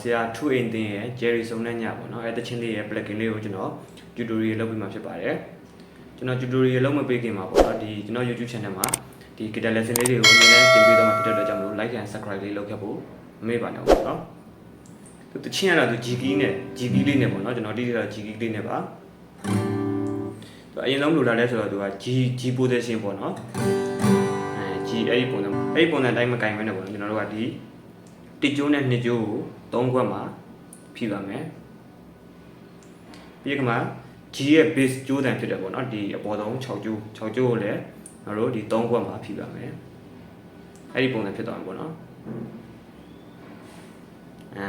ဆရာထူအိန်တင်ရဲ့ Jerry စုံနဲ့ညပေါ့နော်အဲတချင်းလေးရဲ့ plugin လေးကိုကျွန်တော် tutorial လုပ်ပြီးမှဖြစ်ပါတယ်ကျွန်တော် tutorial လုပ်မပေးခင်မှာပေါ့နော်ဒီကျွန်တော် YouTube channel မှာဒီ guitar lesson လေးတွေကိုအမြဲတမ်းတင်ပေးတော့မှာဖြစ်တဲ့အတွက်ကြောင့်မလို့ like and subscribe လေးလုပ်ခဲ့ဖို့မမေ့ပါနဲ့ပေါ့နော်သူတချင်းရတာသူ G key နဲ့ G key လေးနဲ့ပေါ့နော်ကျွန်တော်တိတိကျကျ G key လေးနဲ့ပါသူအရင်ဆုံးလိုလာလဲဆိုတော့သူက G G position ပေါ့နော်အဲ G အဲ့ဒီပုံစံအဲ့ဒီပုံစံအတိုင်းမကင်မဲနဲ့ပေါ့နော်ကျွန်တော်တို့ကဒီ တစ်ကျိုးနဲ့နှစ်ကျိုးကိုသုံးခွက်မှာဖြည့်ပါမယ်ပြီးကမှ G ရဲ့ base ကျိုးတန်ဖြစ်တယ်ပေါ့နော်ဒီအပေါ်ဆုံး6ကျိုး6ကျိုးကိုလည်းကျွန်တော်တို့ဒီ3ခွက်မှာဖြည့်ပါမယ်အဲ့ဒီပုံစံဖြစ်သွားမှာပေါ့နော်အာ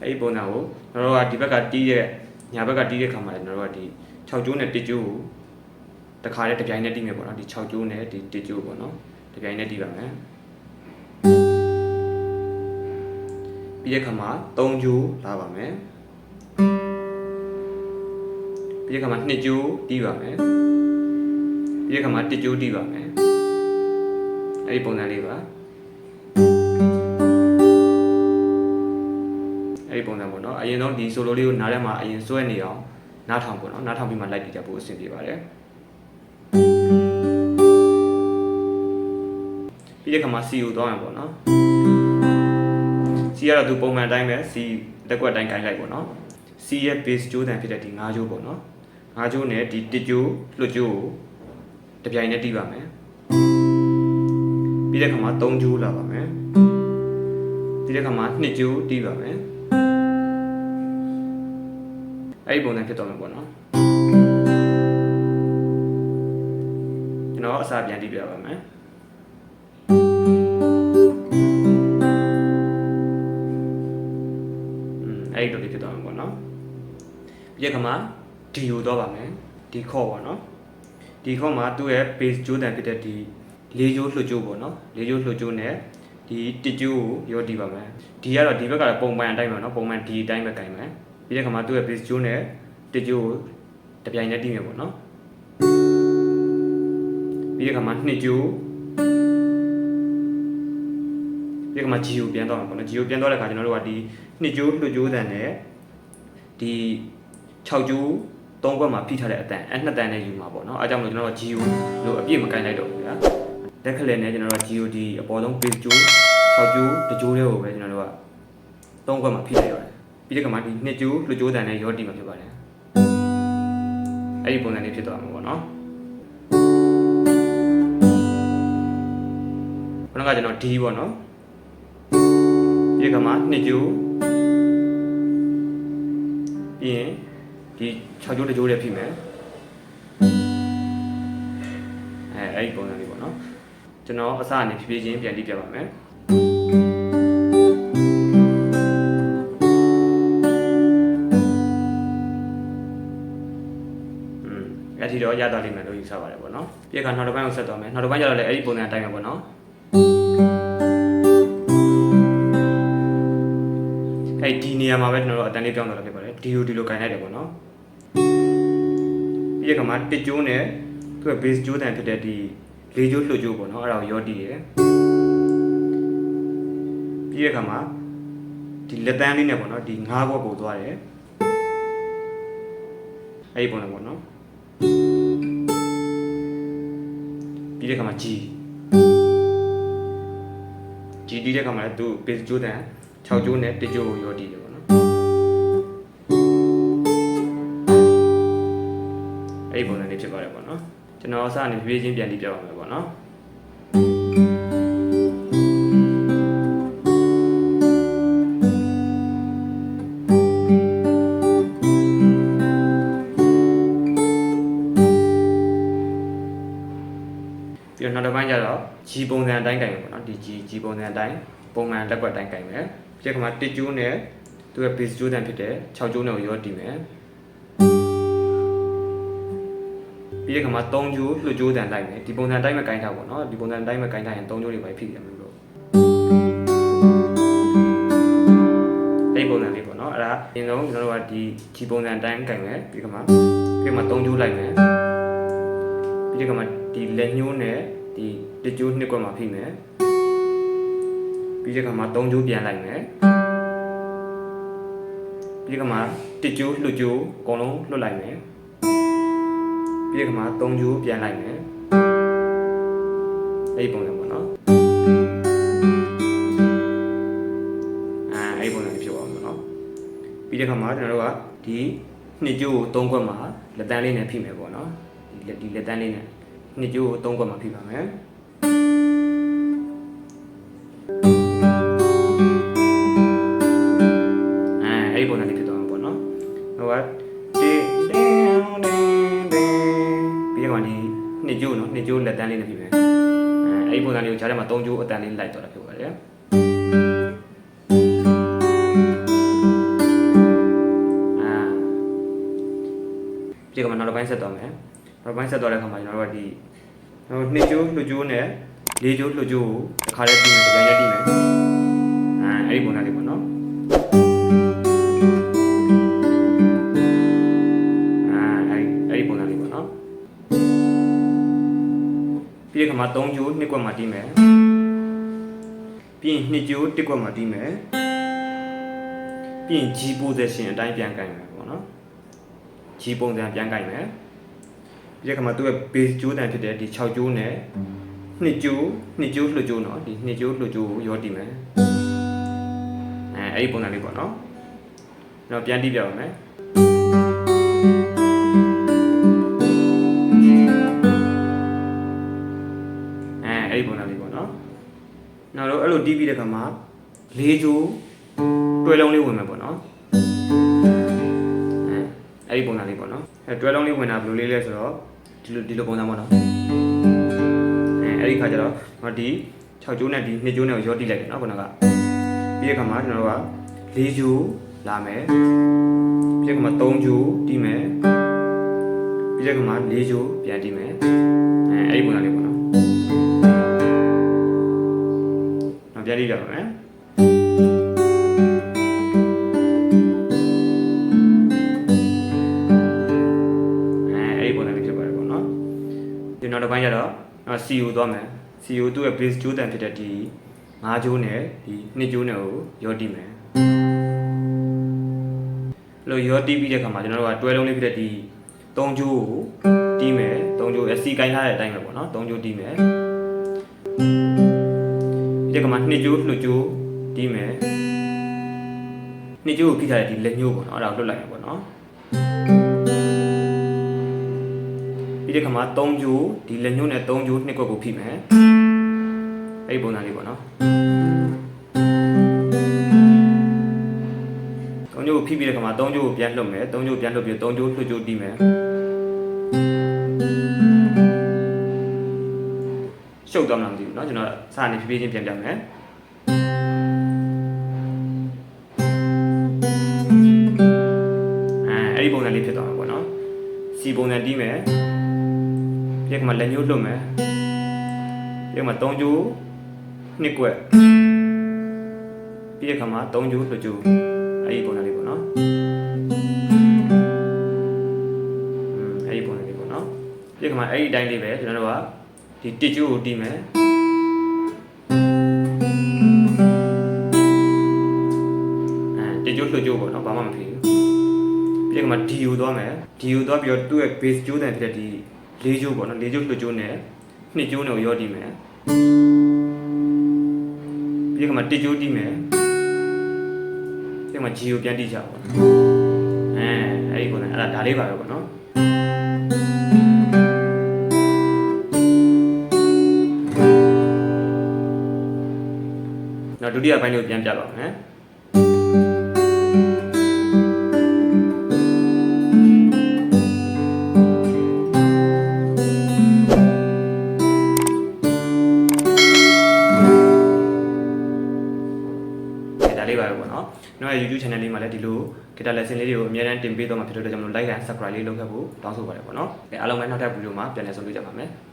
အဲ့ဒီပုံစံကိုကျွန်တော်တို့ကဒီဘက်ကတီးရဲ့ညာဘက်ကတီးတဲ့ခါမှာလည်းကျွန်တော်တို့ကဒီ6ကျိုးနဲ့1ကျိုးကိုတခါတည်းတစ်ပြိုင်နက်တီးမယ်ပေါ့နော်ဒီ6ကျိုးနဲ့ဒီ1ကျိုးပေါ့နော်တစ်ပြိုင်နက်တီးပါမယ် ပြီးတဲ့ခါမှာ3ကျိုးလာပါမယ်ပြီးတဲ့ခါမှာ2ကျိုးတီးပါမယ်ပြီးတဲ့ခါမှာ1ကျိုးတီးပါမယ်အဲ့ဒီပုံစံလေးပါအဲ့ဒီပုံစံပေါ့နော်အရင်ဆုံးဒီ solo လေးကိုနားထဲမှာအရင်စွဲနေအောင်နားထောင်ပေါ့နော်နားထောင်ပြီးမှလိုက်တည်ကြဖို့အဆင်ပြေပါတယ်ပြီးတဲ့ခါမှာ C ကိုသွားမယ်ပေါ့နော် C ကတော့သူပုံမှန်အတိုင်းပဲ C တက်ကွက်အတိုင်းကိုင်းလိုက်ပေါ့နော် C ရဲ့ base ကြိုးတန်ဖြစ်တဲ့ဒီ၅ကြိုးပေါ့နော်၅ကြိုးနဲ့ဒီတစ်ကြိုးလွတ်ကြိုးကိုတစ်ပြိုင်နဲ့တီးပါမယ်ပြီးတဲ့ခါမှာ၃ကြိုးလာပါမယ်ပြီးတဲ့ခါမှာ2ကြိုးတီးပါမယ်အဲ့ဒီပုံစံဖြစ်တော့မှာပေါ့နော်ကျွန်တော်အစားပြန်တီးပြပါမယ် ပြီးတဲ့ခါမှာဒီကိုတော့ပါမယ်ဒီခေါ်ပါနော်ဒီခေါ်မှာသူ့ရဲ့ base ကြိုးတန်ဖြစ်တဲ့ဒီလေးကြိုးလွှတ်ကြိုးပေါ့နော်လေးကြိုးလွှတ်ကြိုးနဲ့ဒီတစ်ကြိုးကိုရောတီးပါမယ်ဒီကတော့ဒီဘက်ကလည်းပုံမှန်အတိုင်းပါနော်ပုံမှန်ဒီအတိုင်းပဲကင်မယ်ပြီးတဲ့ခါမှာသူ့ရဲ့ base ကြိုးနဲ့တစ်ကြိုးကိုတစ်ပြိုင်တည်းတီးမယ်ပေါ့နော်ပြီးတဲ့ခါမှာနှစ်ကြိုးပြီးတဲ့ခါမှာ G ကိုပြန်တော့မှာပေါ့နော် G ကိုပြန်တော့တဲ့ခါကျွန်တော်တို့ကဒီနှစ်ကြိုးလွှတ်ကြိုးတန်နဲ့ဒီ 6ကြိုးသုံးခွက်မှာဖိထားတဲ့အတန်အဲနှစ်တန်နဲ့ယူမှာပေါ့နော်အဲကြောင့်မလို့ကျွန်တော်တို့ G ကိုလို့အပြည့်မကင်လိုက်တော့ဘူးဗျာလက်ခလက်နဲ့ကျွန်တော်တို့ GOD အပေါ်ဆုံး base ကြိုး6ကြိုးတစ်ကြိုးလေးကိုပဲကျွန်တော်တို့ကသုံးခွက်မှာဖိလိုက်ရတယ်ပြီးတဲ့ခါမှာဒီနှစ်ကြိုးလွှတ်ကြိုးတန်နဲ့ရောတီမှာဖြစ်ပါတယ်အဲ့ဒီပုံစံလေးဖြစ်သွားမှာပေါ့နော်ခုနကကျွန်တော် D ပေါ့နော်ဒီကမှာနှစ်ကျိုးပြီးရင် ဒီ6ကျိုးတစ်ကျိုးလည်းဖြစ်မယ်အဲအဲ့ဒီပုံစံလေးပေါ့နော်ကျွန်တော်အစအနေဖြည်းဖြည်းချင်းပြန်တိပြပါမယ်อืมအဲ့ဒီတော့ရသွားလိမ့်မယ်လို့ယူဆပါတယ်ပေါ့နော်ပြည့်ခါနောက်တစ်ပိုင်းကိုဆက်သွားမယ်နောက်တစ်ပိုင်းကျတော့လည်းအဲ့ဒီပုံစံအတိုင်းပဲပေါ့နော်အဲ့ဒီနေရာမှာပဲကျွန်တော်တို့အတန်လေးပြောင်းသွားတာဖြစ်ပါတယ်ဒီလိုဒီလိုခြင်လိုက်တယ်ပေါ့နော် ပြီးရခါမှာတစ်ကျိုးနဲ့သူက base ကျိုးတန်ဖြစ်တဲ့ဒီလေးကျိုးလှုပ်ကျိုးပေါ့နော်အဲ့ဒါကိုရောတီးရယ်ပြီးရခါမှာဒီလက်တန်းလေးနဲ့ပေါ့နော်ဒီငါးဘွက်ပို့သွားတယ်အဲ့ဒီပုံစံပေါ့နော်ပြီးရခါမှာ G G တီးတဲ့ခါမှာလည်းသူ base ကျိုးတန်6ကျိုးနဲ့1ကျိုးကိုရောတီးတယ်ပေါ့နော် အဲ့ဒီပုံစံလေးဖြစ်ပါတယ်ပေါ့နော်ကျွန်တော်အစအနေပြေးချင်းပြန်ပြီးပြပါမယ်ပေါ့နော်ပြီးတော့နောက်တစ်ပိုင်းကျတော့ G ပုံစံအတိုင်းကင်မယ်ပေါ့နော်ဒီ G G ပုံစံအတိုင်းပုံမှန်လက်ကွက်အတိုင်းကင်မယ်ပြီးတော့ခါမှာ1ကျိုးနဲ့သူရဲ့ base ကျိုးတန်ဖြစ်တဲ့6ကျိုးနဲ့ကိုရောတီးမယ် ပြီးတဲ့ခါမှာ3ကျိုးလွှတ်ကျိုးတန်လိုက်မယ်ဒီပုံစံအတိုင်းပဲကင်ထားပေါ့နော်ဒီပုံစံအတိုင်းပဲကင်ထားရင်3ကျိုးတွေပဲဖြစ်တယ်မလို့အဲ့ဒီပုံစံလေးပေါ့နော်အဲ့ဒါအရင်ဆုံးကျွန်တော်တို့ကဒီ G ပုံစံအတိုင်းကင်မယ်ပြီးခါမှာပြီးခါမှာ3ကျိုးလိုက်မယ်ပြီးတဲ့ခါမှာဒီလက်ညှိုးနဲ့ဒီတစ်ကျိုးနှစ်ကွက်မှာဖိမယ်ပြီးတဲ့ခါမှာ3ကျိုးပြန်လိုက်မယ်ပြီးခါမှာတစ်ကျိုးလွတ်ကျိုးအကုန်လုံးလွတ်လိုက်မယ် ပြီးခါမှာသုံးကျိုးပြန်လိုက်မယ်အဲ့ဒီပုံစံပေါ့နော်အာအဲ့ဒီပုံစံလေးဖြစ်သွားမှာနော်ပြီးတဲ့ခါမှာကျွန်တော်တို့ကဒီနှစ်ကျိုးကိုသုံးခွက်မှာလက်တန်းလေးနဲ့ဖိမယ်ပေါ့နော်ဒီလက်ဒီလက်တန်းလေးနဲ့နှစ်ကျိုးကိုသုံးခွက်မှာဖိပါမယ်အဲအဲ့ဒီပုံစံလေးဖြစ်သွားမှာပေါ့နော်ဟိုကတေတ င်းတင်းတင်းပြီးတော့ဒီနှစ်ကျိုးနော်နှစ်ကျိုးလက်တန်းလေးနဲ့ဖြစ်မယ်အဲအဲ့ဒီပုံစံလေးကိုခြားထဲမှာ၃ကျိုးအတန်လေးလိုက်တော့တာဖြစ်ပါတယ်အာဒီကမှာနောက်တစ်ပိုင်းဆက်သွားမယ်နောက်တစ်ပိုင်းဆက်သွားတဲ့အခါမှာကျွန်တော်တို့ကဒီဟိုနှစ်ကျိုးလွှတ်ကျိုးနဲ့လေးကျိုးလွှတ်ကျိုးကိုတစ်ခါတည်းပြီးမယ်တစ်ကြိမ်တည်းပြီးမယ်အဲအဲ့ဒီပုံစံလေးပေါ့နော် မှာ3ကျိုးနှစ်ကွက်မှာတီးမယ်ပြီးရင်2ကျိုးတစ်ကွက်မှာတီးမယ်ပြီးရင် G position အတိုင်းပြန်ကင်မယ်ပေါ့နော် G ပုံစံပြန်ကင်မယ်ပြီးတဲ့ခါမှာသူ့ရဲ့ base ကျိုးတန်ဖြစ်တဲ့ဒီ6ကျိုးနဲ့2ကျိုး2ကျိုးလှကျိုးเนาะဒီ2ကျိုးလှကျိုးကိုရောတီးမယ်အဲအဲ့ဒီပုံစံလေးပေါ့နော်တော့ပြန်တီးပြပါမယ် အဲ့လိုတီးပြီးတဲ့ခါမှာလေးချိုးတွဲလုံးလေးဝင်မယ်ပေါ့နော်အဲအဲ့ဒီပုံစံလေးပေါ့နော်အဲတွဲလုံးလေးဝင်တာဘယ်လိုလေးလဲဆိုတော့ဒီလိုဒီလိုပုံစံပေါ့နော်အဲအဲ့ဒီခါကျတော့ဟောဒီ6ကျိုးနဲ့ဒီ2ကျိုးနဲ့ကိုရောတီးလိုက်တယ်နော်ခုနကပြီးတဲ့ခါမှာကျွန်တော်တို့ကလေးချိုးလာမယ်ပြီးတဲ့ခါမှာ3ချိုးတီးမယ်ပြီးတဲ့ခါမှာ4ချိုးပြန်တီးမယ် နောက်ပြန်ကြည့်ကြပါမယ်အဲအဲ့ဒီပုံစံလေးဖြစ်ပါတယ်ပေါ့နော်ဒီနောက်တစ်ပိုင်းကျတော့နော် CO သွားမယ် CO သူ့ရဲ့ base ကျိုးတန်ဖြစ်တဲ့ဒီ၅ကျိုးနဲ့ဒီ2ကျိုးနဲ့ကိုရောတိမယ်လို့ရောတိပြီးတဲ့အခါမှာကျွန်တော်တို့ကတွဲလုံးလေးဖြစ်တဲ့ဒီ3ကျိုးကိုတီးမယ်3ကျိုး SC ကိုင်းထားတဲ့အတိုင်းပဲပေါ့နော်3ကျိုးတီးမယ် ဒီကမှာနှစ်ကျိုးလှကျိုးတီးမယ်နှစ်ကျိုးကိုဖိထားတဲ့ဒီလက်ညှိုးပေါ့နော်အဲ့ဒါကိုလွတ်လိုက်ရပေါ့နော်ဒီကမှာ3ကျိုးဒီလက်ညှိုးနဲ့3ကျိုးနှစ်ကွက်ကိုဖိမယ်အဲ့ဒီပုံစံလေးပေါ့နော်3ကျိုးကိုဖိပြီးတဲ့ကမှာ3ကျိုးကိုပြန်လွတ်မယ်3ကျိုးပြန်လွတ်ပြီး3ကျိုးလှကျိုးတီးမယ် ရှုပ်သွားမှမသိဘူးเนาะကျွန်တော်စာနေဖြည်းဖြည်းချင်းပြန်ပြမယ်အဲအဲ့ဒီပုံစံလေးဖြစ်သွားမှာပေါ့เนาะစီပုံစံတီးမယ်ပြက်ကမှလက်ညှိုးလွတ်မယ်ပြက်ကမှ3ကျိုးနှစ်ကွက်ပြက်ကမှ3ကျိုးလွတ်ကျိုးအဲ့ဒီပုံစံလေးပေါ့เนาะอืมအဲ့ဒီပုံစံလေးပေါ့เนาะပြက်ကမှအဲ့ဒီအတိုင်းလေးပဲကျွန်တော်တို့က ဒီတစ်ကျိုးကိုတီးမယ်အဲတကြိုးလှကြိုးပေါ့နော်ဘာမှမဖြစ်ဘူးပြီးတော့မှ DU သွားမယ် DU သွားပြီးတော့သူ့ရဲ့ base ကျိုးတန်ဖြစ်တဲ့ဒီလေးကျိုးပေါ့နော်လေးကျိုးလှကြိုးနဲ့နှစ်ကျိုးနဲ့ကိုရောတီးမယ်ပြီးတော့မှတကြိုးတီးမယ်ပြီးတော့မှ GU ပြန်တီးကြပါပေါ့အဲအဲ့ဒီပုံစံအဲ့ဒါဒါလေးပါပဲပေါ့နော် ဒုတိယပိုင်းလေးကိုပြန်ပြပါမယ်ဒါလေးပါပဲပေါ့နော်။ကျွန်တော်ရဲ့ YouTube channel လေးမှာလည်းဒီလို guitar lesson လေးတွေကိုအများအားတင်ပေးတော့မှာဖြစ်တဲ့အတွက်ကြောင့်မလို့ like and subscribe လေးလုပ်ခဲ့ဖို့တောင်းဆိုပါတယ်ပေါ့နော်။အဲအားလုံးပဲနောက်ထပ်ဗီဒီယိုမှာပြန်လည်ဆုံတွေ့ကြပါမယ်။